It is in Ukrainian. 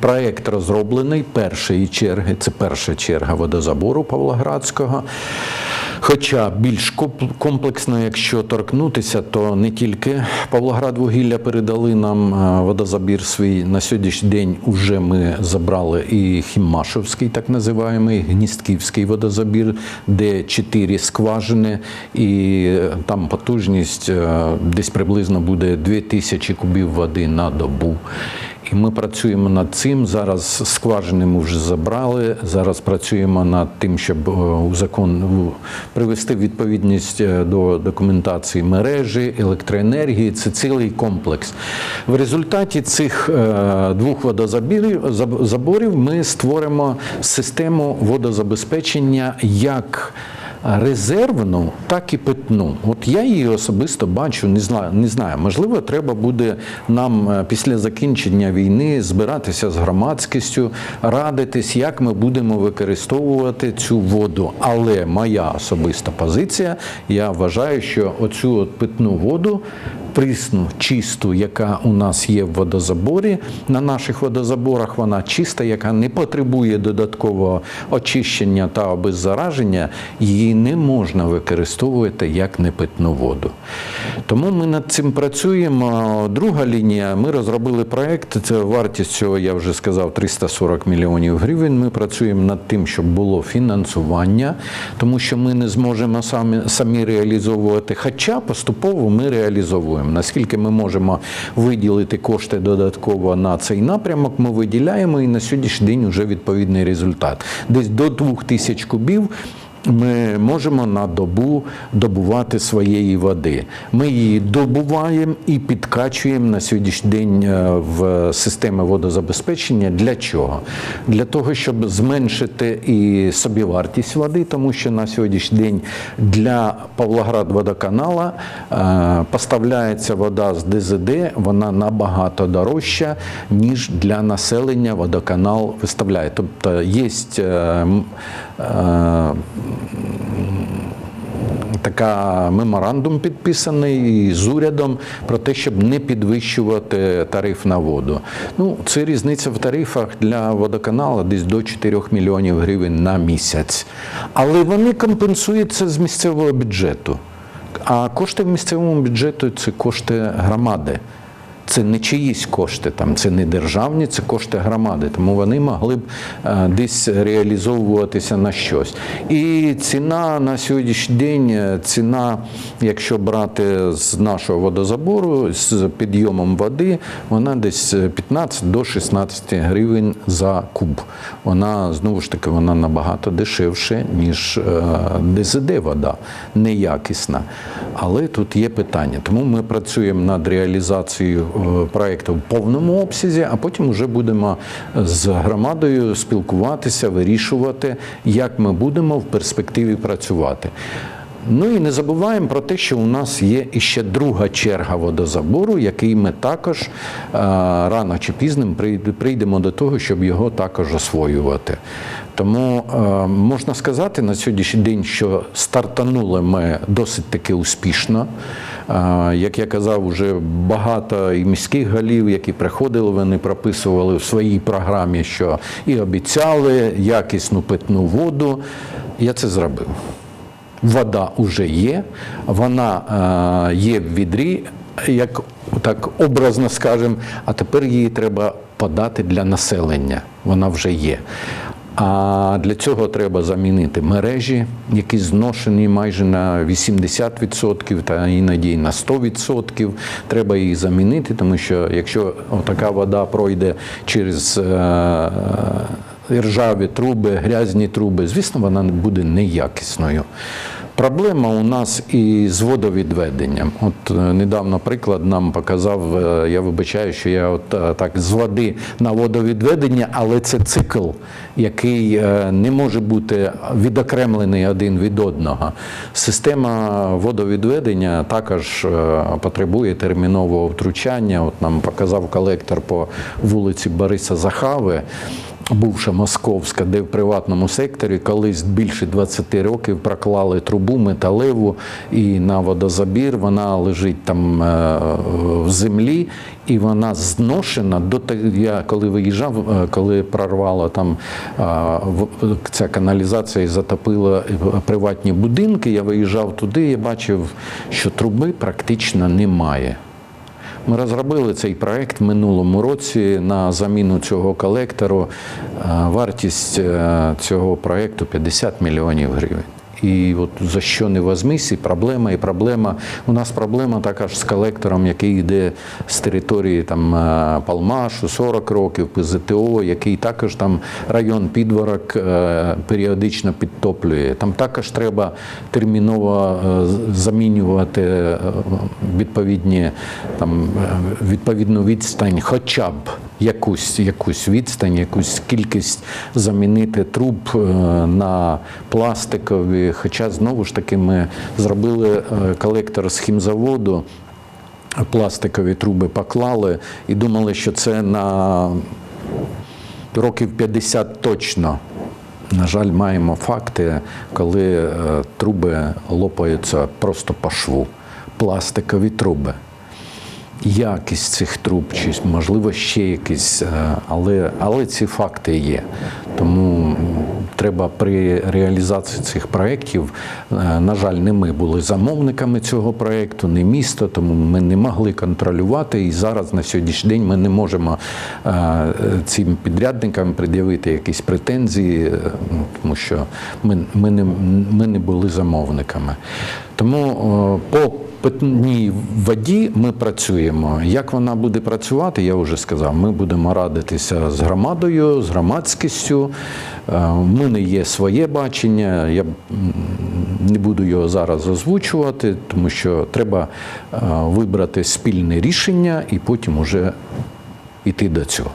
Проект розроблений першої черги. Це перша черга водозабору Павлоградського. Хоча більш комплексно, якщо торкнутися, то не тільки Павлоградвугілля передали нам водозабір свій. На сьогоднішній день вже ми забрали і Хімашовський, так називаємо, Гністківський водозабір, де чотири скважини, і е, там потужність е, десь приблизно буде 2000 кубів води на добу. І ми працюємо над цим. Зараз скважини ми вже забрали. Зараз працюємо над тим, щоб е, у закон привести відповідність е, до документації мережі, електроенергії. Це цілий комплекс. В результаті цих е, двох водозабірів заборів ми створимо систему водозабезпечення як резервну, так і питну. От я її особисто бачу, не знаю, не знаю. Можливо, треба буде нам е, після закінчення війни збиратися з громадськістю, радитись, як ми будемо використовувати цю воду. Але моя особиста позиція, я вважаю, що оцю от питну воду. Прісну, чисту, яка у нас є в водозаборі. На наших водозаборах вона чиста, яка не потребує додаткового очищення та обеззараження, її не можна використовувати як непитну воду. Тому ми над цим працюємо. Друга лінія, ми розробили проект. Вартість цього, я вже сказав, 340 мільйонів гривень. Ми працюємо над тим, щоб було фінансування, тому що ми не зможемо самі, самі реалізовувати. Хоча поступово ми реалізовуємо. Наскільки ми можемо виділити кошти додатково на цей напрямок, ми виділяємо і на сьогоднішній день вже відповідний результат. Десь до 2000 кубів. Ми можемо на добу добувати своєї води. Ми її добуваємо і підкачуємо на сьогоднішній день е, в системи водозабезпечення. Для чого? Для того, щоб зменшити і собівартість води, тому що на сьогоднішній день для Павлоград водоканала е, поставляється вода з ДЗД, вона набагато дорожча, ніж для населення водоканал виставляє. Тобто є е, така меморандум підписаний з урядом про те, щоб не підвищувати тариф на воду. Ну, це різниця в тарифах для водоканалу десь до 4 мільйонів гривень на місяць. Але вони компенсуються з місцевого бюджету. А кошти в місцевому бюджету це кошти громади. Це не чиїсь кошти, там це не державні, це кошти громади. Тому вони могли б е, десь реалізовуватися на щось. І ціна на сьогоднішній день, е, ціна, якщо брати з нашого водозабору, з підйомом води, вона десь 15 до 16 гривень за куб. Вона знову ж таки вона набагато дешевше, ніж е, ДЗД вода, неякісна. Але тут є питання. Тому ми працюємо над реалізацією е, проекту в повному обсязі, а потім вже будемо з громадою спілкуватися, вирішувати, як ми будемо в перспективі працювати. Ну і не забуваємо про те, що у нас є іще друга черга водозабору, який ми також е, рано чи пізно прийдемо до того, щоб його також освоювати. Тому е, можна сказати на сьогоднішній день, що стартанули ми досить таки успішно. Е, Як я казав, вже багато і міських голів, які приходили, вони прописували в своїй програмі, що і обіцяли якісну питну воду. Я це зробив. Вода вже є, вона е, є в відрі, як так образно скажемо, а тепер її треба подати для населення. Вона вже є. А для цього треба замінити мережі, які зношені майже на 80%, та іноді на 100%. Треба їх замінити, тому що якщо така вода пройде через е, ржаві труби, грязні труби, звісно, вона буде неякісною. Проблема у нас і з водовідведенням. От е, недавно приклад нам показав, е, я вибачаю, що я от е, так з води на водовідведення, але це цикл, який не може бути відокремлений один від одного. Система водовідведення також потребує термінового втручання. От нам показав колектор по вулиці Бориса Захави. Бувша московська, де в приватному секторі колись більше 20 років проклали трубу металеву і на водозабір. Вона лежить там е, в землі, і вона зношена до я коли виїжджав, е, коли прорвало там ця каналізація і затопила е, приватні будинки. Я виїжджав туди, я бачив, що труби практично немає. Ми розробили цей проект в минулому році на заміну цього колектору. Е, Вартість е, цього проекту 50 мільйонів гривень. І от за що не возьмись, і проблема, і проблема. У нас проблема така ж з колектором, який йде з території там е, Палмашу, 40 років, ПЗТО, який також там район Підворок е, періодично підтоплює. Там також треба терміново е, замінювати відповідні там відповідну відстань, хоча б якусь, якусь відстань, якусь кількість замінити труб е, на пластикові. Хоча знову ж таки ми зробили е, колектор з хімзаводу. Пластикові труби поклали і думали, що це на років 50 точно. На жаль, маємо факти, коли е, труби лопаються просто по шву. Пластикові труби. Якість цих труб, чи можливо ще якісь, е, але, але ці факти є. Тому треба при реалізації цих проєктів, е, на жаль, не ми були замовниками цього проєкту, не місто, тому ми не могли контролювати. І зараз на сьогоднішній день ми не можемо е, цим підрядникам пред'явити якісь претензії, ну, тому що ми, ми, не, ми не були замовниками. Тому е, по питній воді ми працюємо. Як вона буде працювати, я вже сказав. Ми будемо радитися з громадою, з громадськістю. Е, В мене є своє бачення. Я не буду його зараз озвучувати, тому що треба е, вибрати спільне рішення і потім уже йти до цього.